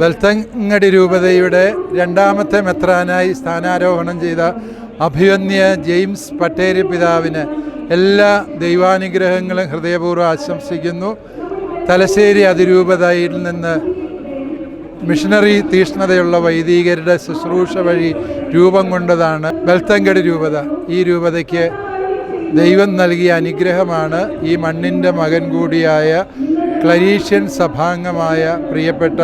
ബൽത്തങ്ങടി രൂപതയുടെ രണ്ടാമത്തെ മെത്രാനായി സ്ഥാനാരോഹണം ചെയ്ത അഭിവന്യ ജെയിംസ് പട്ടേരി പിതാവിന് എല്ലാ ദൈവാനുഗ്രഹങ്ങളും ഹൃദയപൂർവം ആശംസിക്കുന്നു. തലശ്ശേരി അതിരൂപതയിൽ നിന്ന് മിഷണറി തീഷ്ണതയുള്ള വൈദികരുടെ ശുശ്രൂഷ വഴി രൂപം കൊണ്ടതാണ് ബൽത്തങ്കടി രൂപത. ഈ രൂപതയ്ക്ക് ദൈവം നൽകിയ അനുഗ്രഹമാണ് ഈ മണ്ണിന്റെ മകൻ കൂടിയായ ക്ലരീഷ്യൻ സഭാംഗമായ പ്രിയപ്പെട്ട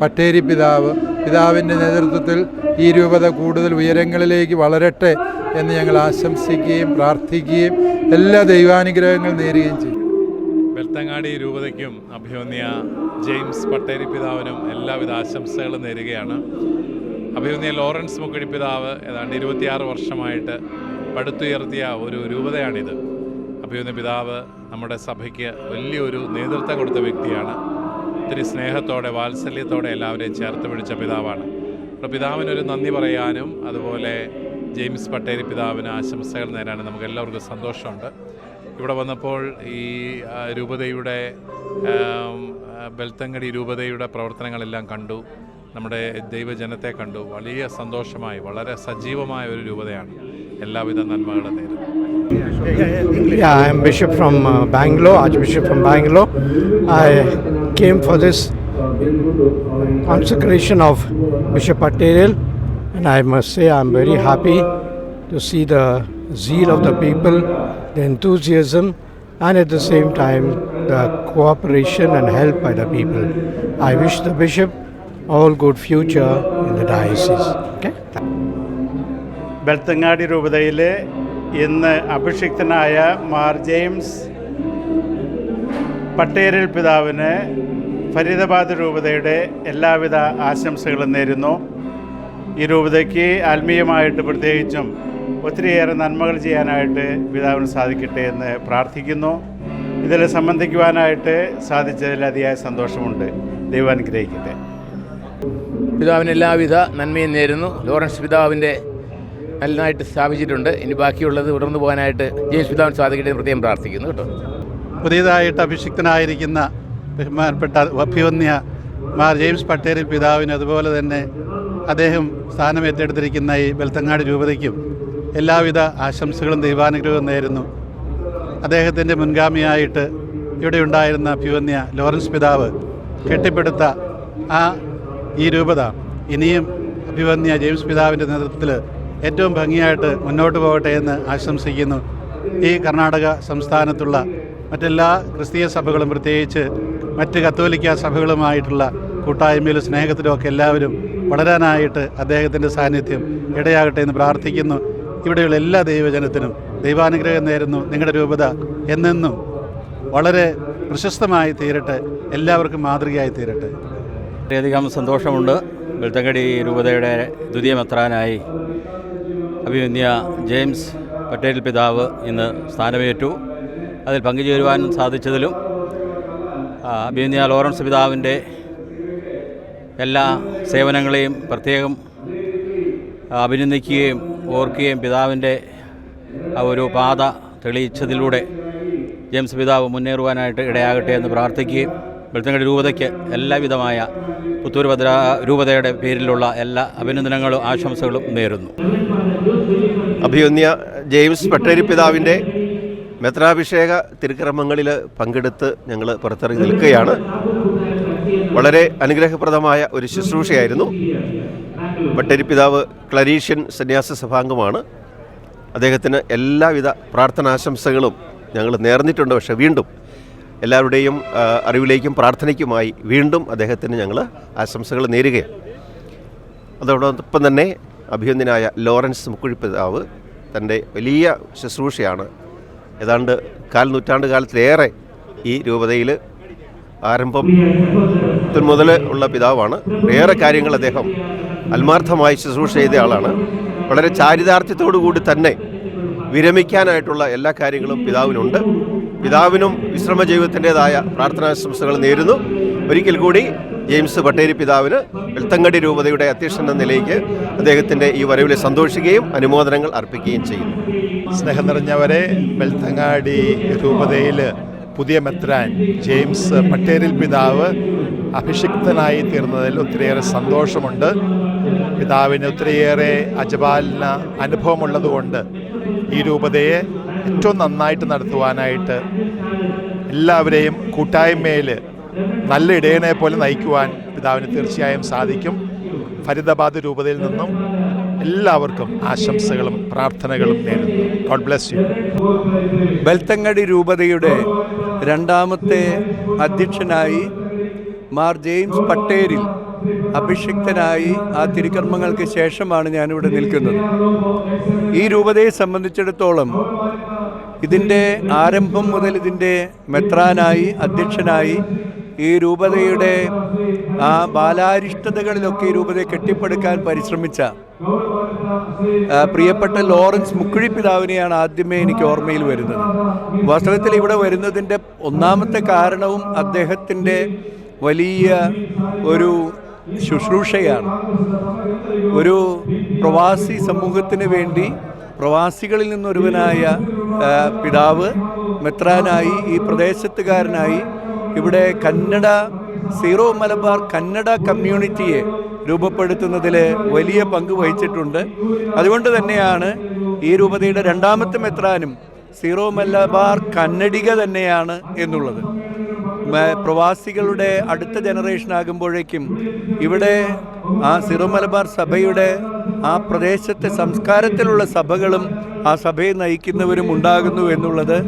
പട്ടേരി പിതാവ് പിതാവിന്റെ നേതൃത്വത്തിൽ ഈ രൂപത കൂടുതൽ ഉയരങ്ങളിലേക്ക് വളരട്ടെ എന്ന് ഞങ്ങൾ ആശംസിക്കുകയും പ്രാർത്ഥിക്കുകയും എല്ലാ ദൈവാനുഗ്രഹങ്ങളും നേരുകയും ചെയ്യും. ബെൽത്തങ്ങാടി രൂപതയ്ക്കും അഭിമന്യ ജെയിംസ് പട്ടേരി പിതാവിനും എല്ലാവിധ ആശംസകളും നേരുകയാണ്. അഭിമന്യ ലോറൻസ് മുക്കടി പിതാവ് ഏതാണ്ട് ഇരുപത്തിയാറ് വർഷമായിട്ട് പടുത്തുയർത്തിയ ഒരു രൂപതയാണിത്. അഭിമന്യ പിതാവ് നമ്മുടെ സഭയ്ക്ക് വലിയൊരു നേതൃത്വം കൊടുത്ത വ്യക്തിയാണ്. ഒത്തിരി സ്നേഹത്തോടെ വാത്സല്യത്തോടെ എല്ലാവരെയും ചേർത്ത് പിടിച്ച പിതാവാണ്. അപ്പോൾ പിതാവിനൊരു നന്ദി പറയാനും അതുപോലെ ജെയിംസ് പട്ടേരി പിതാവിന് ആശംസകൾ നേരാനും നമുക്ക് എല്ലാവർക്കും സന്തോഷമുണ്ട്. ഇവിടെ വന്നപ്പോൾ ഈ രൂപതയുടെ ബെൽത്തങ്ങടി രൂപതയുടെ പ്രവർത്തനങ്ങളെല്ലാം കണ്ടു. നമ്മുടെ ദൈവജനത്തെ കണ്ടു. വലിയ സന്തോഷമായി വളരെ സജീവമായ ഒരു രൂപതയാണ്. എല്ലാവിധ നന്മകളും നേരുന്നു. Yeah, I am Bishop from uh, Bangalore, Archbishop from. I came for this consecration of Bishop Patel, and I must say I am very happy to see the zeal of the people, the enthusiasm, and at the same time the cooperation and help by the people. I wish the Bishop all good future in the diocese. Okay. Belthangady രൂപതയിലെ ഇന്ന് അഭിഷിക്തനായ Mar James Patteril പിതാവിന് ഫരീദാബാദ് രൂപതയുടെ എല്ലാവിധ ആശംസകളും നേരുന്നു. ഈ രൂപതയ്ക്ക് ആത്മീയമായിട്ട് പ്രത്യേകിച്ചും ഒത്തിരിയേറെ നന്മകൾ ചെയ്യാനായിട്ട് പിതാവിന് സാധിക്കട്ടെ എന്ന് പ്രാർത്ഥിക്കുന്നു. ഇതിൽ സംബന്ധിക്കുവാനായിട്ട് സാധിച്ചതിൽ അതിയായ സന്തോഷമുണ്ട്. ദൈവം അനുഗ്രഹിക്കട്ടെ. പിതാവിന് എല്ലാവിധ നന്മയും നേരുന്നു. ലോറൻസ് പിതാവിന്റെ നല്ലതായിട്ട് സ്ഥാപിച്ചിട്ടുണ്ട്. ഇനി ബാക്കിയുള്ളത് തുടർന്ന് പോകാനായിട്ട് ജെയിംസ് പിതാവിന് സാധിക്കട്ടെ പ്രത്യേകം പ്രാർത്ഥിക്കുന്നു കേട്ടോ. പുതിയതായിട്ട് അഭിഷിക്തനായിരിക്കുന്ന ബഹുമാനപ്പെട്ട അഭിവന്യ മാർ ജെയിംസ് പട്ടേലിൻ പിതാവിന് അതുപോലെ തന്നെ അദ്ദേഹം സ്ഥാനം ഏറ്റെടുത്തിരിക്കുന്ന ഈ ബെൽത്തങ്ങാട് രൂപതയ്ക്കും എല്ലാവിധ ആശംസകളും ദൈവാനുഗ്രഹവും നേരുന്നു. അദ്ദേഹത്തിന്റെ മുൻഗാമിയായിട്ട് ഇവിടെ ഉണ്ടായിരുന്ന അഭിവന്യ ലോറൻസ് പിതാവ് കെട്ടിപ്പടുത്ത ആ ഈ രൂപത. ഇനിയും അഭിവന്യ ജെയിംസ് പിതാവിന്റെ നേതൃത്വത്തിൽ ഏറ്റവും ഭംഗിയായിട്ട് മുന്നോട്ട് പോകട്ടെ എന്ന് ആശംസിക്കുന്നു. ഈ കർണാടക സംസ്ഥാനത്തുള്ള മറ്റെല്ലാ ക്രിസ്തീയ സഭകളും പ്രത്യേകിച്ച് മറ്റ് കത്തോലിക്ക സഭകളുമായിട്ടുള്ള കൂട്ടായ്മയിലും സ്നേഹത്തിലും ഒക്കെ എല്ലാവരും വളരാനായിട്ട് അദ്ദേഹത്തിന്റെ സാന്നിധ്യം ഇടയാകട്ടെ എന്ന് പ്രാർത്ഥിക്കുന്നു. ഇവിടെയുള്ള എല്ലാ ദൈവജനത്തിനും ദൈവാനുഗ്രഹം നേരുന്നു. നിങ്ങളുടെ രൂപത എന്നെന്നും വളരെ പ്രശസ്തമായി തീരട്ടെ. എല്ലാവർക്കും മാതൃകയായി തീരട്ടെ. വളരെയധികം സന്തോഷമുണ്ട് വെളുത്തങ്കടി രൂപതയുടെ ദ്വിതീയ മെത്രാനായി അഭിമന്യ ജെയിംസ് പട്ടേൽ പിതാവ് ഇന്ന് സ്ഥാനമേറ്റു. അതിൽ പങ്കുചേരുവാൻ സാധിച്ചതിലും ആ, ലോറൻസ് പിതാവിന്റെ എല്ലാ സേവനങ്ങളെയും പ്രത്യേകം അഭിനന്ദിക്കുകയും ഓർക്കുകയും പിതാവിന്റെ ഒരു പാത തെളിയിച്ചതിലൂടെ ജെയിംസ് പിതാവ് മുന്നേറുവാനായിട്ട് ഇടയാകട്ടെ എന്ന് പ്രാർത്ഥിക്കുകയും വെളുത്തങ്ങളുടെ രൂപതയ്ക്ക് എല്ലാവിധമായ പുത്തൂർ ഭദ്ര രൂപതയുടെ പേരിലുള്ള എല്ലാ അഭിനന്ദനങ്ങളും ആശംസകളും നേരുന്നു. അഭിയുന്യ ജെയിംസ് പട്ടേരി പിതാവിന്റെ മെത്രാഭിഷേക തിരുക്രമങ്ങളിൽ പങ്കെടുത്ത് ഞങ്ങൾ പുറത്തിറങ്ങി നിൽക്കുകയാണ്. വളരെ അനുഗ്രഹപ്രദമായ ഒരു ശുശ്രൂഷയായിരുന്നു. ഭട്ടരി പിതാവ് ക്ലരീഷ്യൻ സന്യാസ സഭാംഗമാണ്. അദ്ദേഹത്തിന് എല്ലാവിധ പ്രാർത്ഥനാശംസകളും ഞങ്ങൾ നേർന്നിട്ടുണ്ട്. പക്ഷേ വീണ്ടും എല്ലാവരുടെയും അറിവിലേക്കും പ്രാർത്ഥനയ്ക്കുമായി വീണ്ടും അദ്ദേഹത്തിന് ഞങ്ങൾ ആശംസകൾ നേരുകയാണ്. അതോടൊപ്പം തന്നെ അഭിനന്ദനായ ലോറൻസ് മുക്കുഴി പിതാവ് തന്റെ വലിയ ശുശ്രൂഷയാണ് ഏതാണ്ട് കാൽ നൂറ്റാണ്ട് കാലത്തിലേറെ ഈ രൂപതയിൽ ആരംഭം മുതൽ ഉള്ള പിതാവാണ്. ഏറെ കാര്യങ്ങൾ അദ്ദേഹം ആത്മാർത്ഥമായി ശുശ്രൂഷ ചെയ്ത ആളാണ്. വളരെ ചാരിതാർത്ഥ്യത്തോടു കൂടി തന്നെ വിരമിക്കാനായിട്ടുള്ള എല്ലാ കാര്യങ്ങളും പിതാവിനുണ്ട്. പിതാവിനും വിശ്രമ ജീവിതത്തിന്റെതായ പ്രാർത്ഥനാശംസകൾ നേരുന്നു. ഒരിക്കൽ കൂടി ജെയിംസ് പട്ടേരി പിതാവിന് എൽത്തങ്കടി രൂപതയുടെ അധ്യക്ഷൻ എന്ന നിലയ്ക്ക് അദ്ദേഹത്തിന്റെ ഈ വരവിലെ സന്തോഷിക്കുകയും അനുമോദനങ്ങൾ അർപ്പിക്കുകയും ചെയ്യുന്നു. സ്നേഹം നിറഞ്ഞവരെ ബെൽത്തങ്ങാടി രൂപതയിൽ പുതിയ മെത്രാൻ ജെയിംസ് പട്ടേരിൽ പിതാവ് അഭിഷിക്തനായി തീർന്നതിൽ ഒത്തിരിയേറെ സന്തോഷമുണ്ട്. പിതാവിന് ഒത്തിരിയേറെ അജപാലിന അനുഭവമുള്ളതുകൊണ്ട് ഈ രൂപതയെ ഏറ്റവും നന്നായിട്ട് നടത്തുവാനായിട്ട് എല്ലാവരെയും കൂട്ടായ്മയിൽ നല്ല ഇടയനെ പോലെ നയിക്കുവാൻ പിതാവിന് തീർച്ചയായും സാധിക്കും. ഫരീദാബാദ് രൂപതയിൽ നിന്നും എല്ലാവർക്കും ആശംസകളും പ്രാർത്ഥനകളും നേരുന്നു. ഗോഡ് ബ്ലെസ് യു ബെൽത്തങ്ങടി രൂപതയുടെ രണ്ടാമത്തെ അധ്യക്ഷനായി മാർ ജെയിംസ് പട്ടേരിൽ അഭിഷിക്തനായി ആ തിരുക്കർമ്മങ്ങൾക്ക് ശേഷമാണ് ഞാനിവിടെ നിൽക്കുന്നത്. ഈ രൂപതയെ സംബന്ധിച്ചിടത്തോളം ഇതിന്റെ ആരംഭം മുതൽ ഇതിന്റെ മെത്രാനായി അധ്യക്ഷനായി ഈ രൂപതയുടെ ആ ബാലാരിഷ്ടതകളിലൊക്കെ ഈ രൂപതയെ കെട്ടിപ്പടുക്കാൻ പരിശ്രമിച്ച പ്രിയപ്പെട്ട ലോറൻസ് മുക്കുഴി പിതാവിനെയാണ് ആദ്യമേ എനിക്ക് ഓർമ്മയിൽ വരുന്നത്. വാസ്തവത്തിൽ ഇവിടെ വരുന്നതിന്റെ ഒന്നാമത്തെ കാരണവും അദ്ദേഹത്തിന്റെ വലിയ ഒരു ശുശ്രൂഷയാണ്. ഒരു പ്രവാസി സമൂഹത്തിന് വേണ്ടി പ്രവാസികളിൽ നിന്നൊരുവനായ പിതാവ് മെത്രാനായി ഈ പ്രദേശത്തുകാരനായി ഇവിടെ കന്നഡ സീറോ മലബാർ കന്നഡ കമ്മ്യൂണിറ്റിയെ രൂപപ്പെടുത്തുന്നതിൽ വലിയ പങ്ക് വഹിച്ചിട്ടുണ്ട്. അതുകൊണ്ട് തന്നെയാണ് ഈ രൂപതയുടെ രണ്ടാമത്തെ മെത്രാനും സീറോ മലബാർ കന്നഡിക തന്നെയാണ് എന്നുള്ളത്. പ്രവാസികളുടെ അടുത്ത ജനറേഷൻ ആകുമ്പോഴേക്കും ഇവിടെ ആ സീറോ മലബാർ സഭയുടെ ആ പ്രദേശത്തെ സംസ്കാരത്തിലുള്ള സഭകളും ആ സഭയെ നയിക്കുന്നവരും ഉണ്ടാകുന്നു എന്നുള്ളത്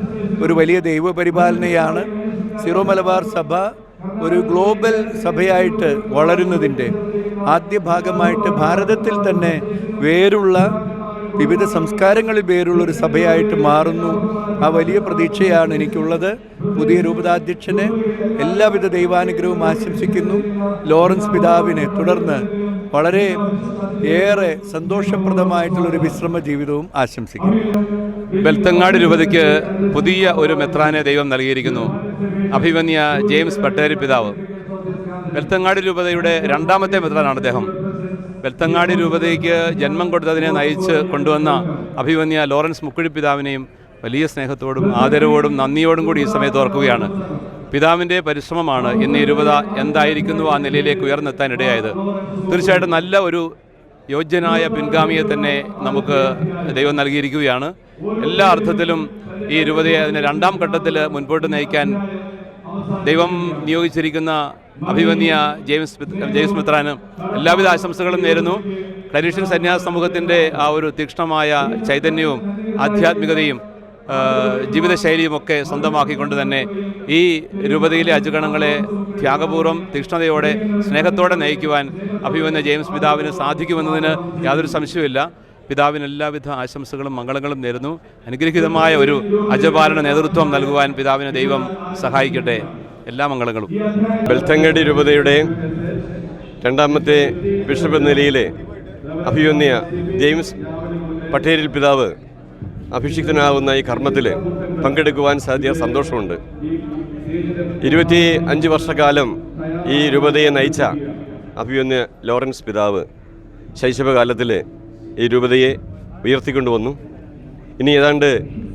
ഒരു വലിയ ദൈവപരിപാലനയാണ്. സിറോ മലബാർ സഭ ഒരു ഗ്ലോബൽ സഭയായിട്ട് വളരുന്നതിന്റെ ആദ്യ ഭാഗമായിട്ട് ഭാരതത്തിൽ തന്നെ വേരുള്ള വിവിധ സംസ്കാരങ്ങളിൽ പേരുള്ള ഒരു സഭയായിട്ട് മാറുന്നു. ആ വലിയ പ്രതീക്ഷയാണ് എനിക്കുള്ളത്. പുതിയ രൂപതാധ്യക്ഷന് എല്ലാവിധ ദൈവാനുഗ്രഹവും ആശംസിക്കുന്നു. ലോറൻസ് പിതാവിനെ തുടർന്ന് വളരെ ഏറെ സന്തോഷപ്രദമായിട്ടുള്ളൊരു വിശ്രമ ജീവിതവും ആശംസിക്കുന്നു. ബെൽത്തങ്ങാട് രൂപതയ്ക്ക് പുതിയ ഒരു മെത്രാനെ ദൈവം നൽകിയിരിക്കുന്നു. അഭിമന്യ ജെയിംസ് പട്ടേരി പിതാവ്. വെൽത്തങ്ങാടി രൂപതയുടെ രണ്ടാമത്തെ മെത്രാനാണ് അദ്ദേഹം. വെൽത്തങ്ങാടി രൂപതയ്ക്ക് ജന്മം കൊടുത്തതിനെ നയിച്ച് കൊണ്ടുവന്ന അഭിമന്യ ലോറൻസ് മുക്കുഴി പിതാവിനെയും വലിയ സ്നേഹത്തോടും ആദരവോടും നന്ദിയോടും കൂടി ഈ സമയത്ത് ഓർക്കുകയാണ്. പിതാവിന്റെ പരിശ്രമമാണ് ഇന്ന് ഇരുപത രൂപത എന്തായിരിക്കുന്നു ആ നിലയിലേക്ക് ഉയർന്നെത്താൻ ഇടയായത് തീർച്ചയായിട്ടും നല്ല ഒരു യോഗ്യനായ പിൻഗാമിയെ തന്നെ നമുക്ക് ദൈവം നൽകിയിരിക്കുകയാണ്. എല്ലാ അർത്ഥത്തിലും ഈ രൂപതയെ അതിന്റെ രണ്ടാം ഘട്ടത്തിൽ മുൻപോട്ട് നയിക്കാൻ ദൈവം നിയോഗിച്ചിരിക്കുന്ന അഭിമന്യ ജെയിംസ് ജെയിംസ് മിത്രാന് എല്ലാവിധ ആശംസകളും നേരുന്നു. ക്ലരീഷ്യൻ സന്യാസ സമൂഹത്തിന്റെ ആ ഒരു തീക്ഷ്ണമായ ചൈതന്യവും ആധ്യാത്മികതയും ആ, ജീവിതശൈലിയും ഒക്കെ സ്വന്തമാക്കിക്കൊണ്ട് തന്നെ ഈ രൂപതയിലെ അജുഗണങ്ങളെ ത്യാഗപൂർവം തീക്ഷ്ണതയോടെ സ്നേഹത്തോടെ നയിക്കുവാൻ അഭിമന്യ ജെയിംസ് പിതാവിന് സാധിക്കുമെന്നതിന് യാതൊരു സംശയവുമില്ല. പിതാവിന് എല്ലാവിധ ആശംസകളും മംഗളങ്ങളും നേരുന്നു. അനുഗ്രഹീതമായ ഒരു അജപാലന നേതൃത്വം നൽകുവാൻ പിതാവിന് ദൈവം സഹായിക്കട്ടെ. എല്ലാ മംഗളങ്ങളും. ബെൽത്തങ്ങടി രൂപതയുടെ രണ്ടാമത്തെ ബിഷപ്പ് എന്ന നിലയിലെ അഭിമന്യ ജെയിംസ് പട്ടേരിൽ പിതാവ് അഭിഷിക്തനാവുന്ന ഈ കർമ്മത്തിൽ പങ്കെടുക്കുവാൻ സാധ്യ സന്തോഷമുണ്ട്. ഇരുപത്തി അഞ്ച് വർഷക്കാലം ഈ രൂപതയെ നയിച്ച അഭിമന്യ ലോറൻസ് പിതാവ് ശൈശവകാലത്തിൽ ഈ രൂപതയെ ഉയർത്തിക്കൊണ്ടുവന്നു. ഇനി ഏതാണ്ട്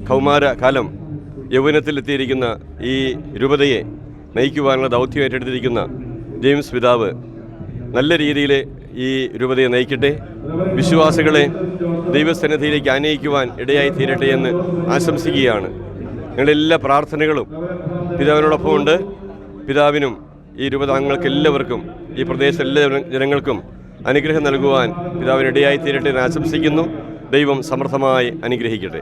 കൗമാര കാലം യൗവനത്തിലെത്തിയിരിക്കുന്ന ഈ രൂപതയെ നയിക്കുവാനുള്ള ദൗത്യം ഏറ്റെടുത്തിരിക്കുന്ന ജെയിംസ് പിതാവ് നല്ല രീതിയിൽ ഈ രൂപതയെ നയിക്കട്ടെ. വിശ്വാസികളെ ദൈവസന്നിധിയിലേക്ക് ആനയിക്കുവാൻ ഇടയായി തീരട്ടെ എന്ന് ആശംസിക്കുകയാണ്. ഞങ്ങളുടെ എല്ലാ പ്രാർത്ഥനകളും പിതാവിനോടൊപ്പമുണ്ട്. പിതാവിനും ഈ രൂപതാംഗങ്ങൾക്ക് എല്ലാവർക്കും ഈ പ്രദേശത്തെ എല്ലാ ജനങ്ങൾക്കും അനുഗ്രഹം നൽകുവാൻ പിതാവിനിടയായി തീരട്ടെ എന്ന് ആശംസിക്കുന്നു. ദൈവം സമർത്ഥമായി അനുഗ്രഹിക്കട്ടെ.